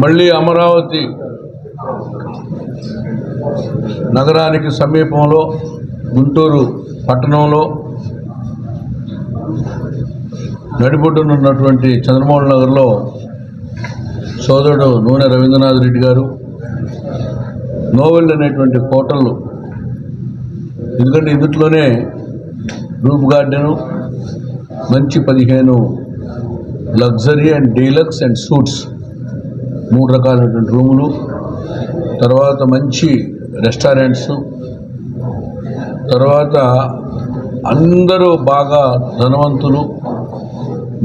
మళ్ళీ అమరావతి నగరానికి సమీపంలో గుంటూరు పట్టణంలో నడిపొడ్డునున్నటువంటి చంద్రమోహన్ నగర్లో సోదరుడు నూనె రవీంద్రనాథ్ రెడ్డి గారు నోవెల్ అనేటువంటి హోటల్ ఎందుకంటే ఇందుట్లోనే రూప్ గార్డెను మంచి పదిహేను luxury and deluxe and suites. మూడు రకాలైనటువంటి రూములు. తర్వాత మంచి రెస్టారెంట్స్. తర్వాత అందరూ బాగా ధనవంతులు.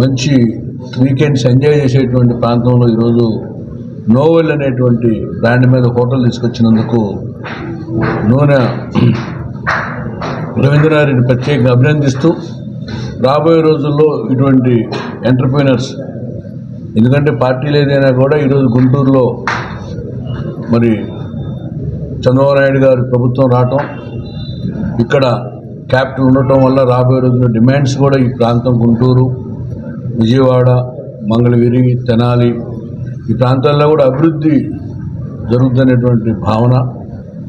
మంచి వీకెండ్స్ ఎంజాయ్ చేసేటువంటి ప్రాంతంలో ఈరోజు నోవెల్ అనేటువంటి బ్రాండ్ మీద హోటల్ తీసుకొచ్చినందుకు నూనె రవీంద్రనాథ్ని ప్రత్యేకంగా అభినందిస్తూ రాబోయే రోజుల్లో ఇటువంటి ఎంటర్ప్రీనర్స్ ఎందుకంటే పార్టీలు ఏదైనా కూడా ఈరోజు గుంటూరులో మరి చంద్రబాబు నాయుడు ప్రభుత్వం రావటం ఇక్కడ క్యాపిటల్ ఉండటం వల్ల రాబోయే రోజుల్లో డిమాండ్స్ కూడా ఈ ప్రాంతం గుంటూరు విజయవాడ మంగళగిరి తెనాలి ఈ ప్రాంతాల్లో కూడా అభివృద్ధి జరుగుతున్నటువంటి భావన.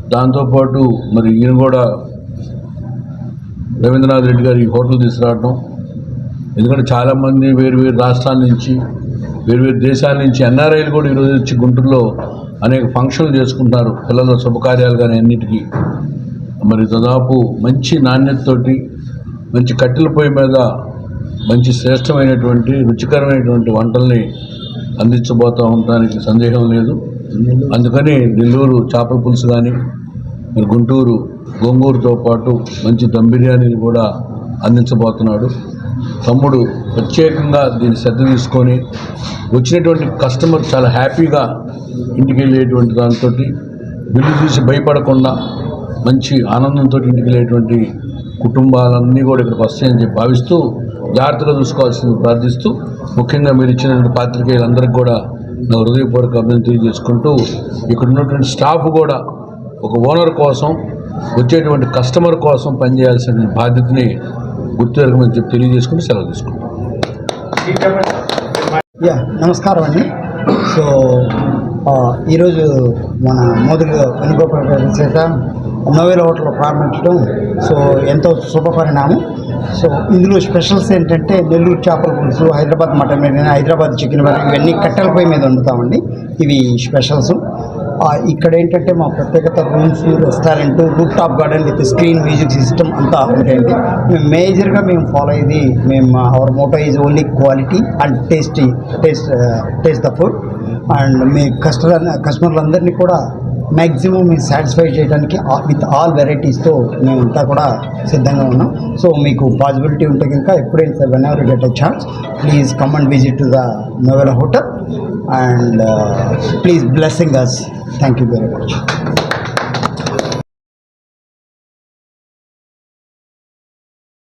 దాంతోపాటు మరి ఈయన కూడా రవీంద్రనాథ్ రెడ్డి గారు ఈ హోటల్ తీసుకురావడం ఎందుకంటే చాలామంది వేరు వేరు రాష్ట్రాల నుంచి వేరు వేరు దేశాల నుంచి ఎన్ఆర్ఐలు కూడా ఈరోజు వచ్చి గుంటూరులో అనేక ఫంక్షన్లు చేసుకుంటున్నారు. పిల్లల శుభకార్యాలు కానీ అన్నిటికీ. మరి దాదాపు మంచి నాణ్యతతోటి మంచి కట్టెల పొయ్యి మీద మంచి శ్రేష్టమైనటువంటి రుచికరమైనటువంటి వంటల్ని అందించబోతూ ఉండడానికి సందేహం లేదు. అందుకని నెల్లూరు చేపల పులుసు కానీ మరి గుంటూరు గోంగూరుతో పాటు మంచి దమ్ బిర్యానీలు కూడా అందించబోతున్నాడు. తమ్ముడు ప్రత్యేకంగా దీన్ని శ్రద్ధ తీసుకొని వచ్చినటువంటి కస్టమర్ చాలా హ్యాపీగా ఇంటికి వెళ్ళేటువంటి దాంతో బిల్లు చూసి భయపడకుండా మంచి ఆనందంతో ఇంటికి వెళ్ళేటువంటి కుటుంబాలన్నీ కూడా ఇక్కడికి వస్తాయని చెప్పి భావిస్తూ జాగ్రత్తగా చూసుకోవాల్సింది ప్రార్థిస్తూ ముఖ్యంగా మీరు ఇచ్చినటువంటి పాత్రికేయులందరికీ కూడా నా హృదయపూర్వక అభినందన తెలియజేసుకుంటూ ఇక్కడ ఉన్నటువంటి స్టాఫ్ కూడా ఒక ఓనర్ కోసం వచ్చేటువంటి కస్టమర్ కోసం పనిచేయాల్సిన బాధ్యతని గుర్తుపెరగమని చెప్పి తెలియజేసుకుని సెలవు తీసుకుంటాం. యా నమస్కారం అండి. సో ఈరోజు మన మొదలుగా వెనుగోపాల చేత నోవెల్ హోటల్ ప్రారంభించడం సో ఎంతో శుభ పరిణామం. సో ఇందులో స్పెషల్స్ ఏంటంటే నెల్లూరు చేపల పులుసు హైదరాబాద్ మటన్ బిర్యానీ హైదరాబాద్ చికెన్ బిర్యానీ ఇవన్నీ కట్టెల పొయ్యి మీద వండుతామండి. ఇవి స్పెషల్స్. ఇక్కడ ఏంటంటే మా ప్రత్యేకత rooms restaurant roof top garden with screen music system అంతా ఉంటాయండి మేము మేజర్గా మేము ఫాలో అయ్యేది మేము our motto is only quality and taste taste taste the food and me customer కస్టమర్లందరినీ కూడా మ్యాక్సిమం మీరు సాటిస్ఫై చేయడానికి విత్ ఆల్ వెరైటీస్తో మేమంతా కూడా సిద్ధంగా ఉన్నాం. సో మీకు పాసిబిలిటీ ఉంటే కనుక ఎప్పుడైనా sir when ever get a chance please come and visit to the Novel hotel and please blessing us thank you very much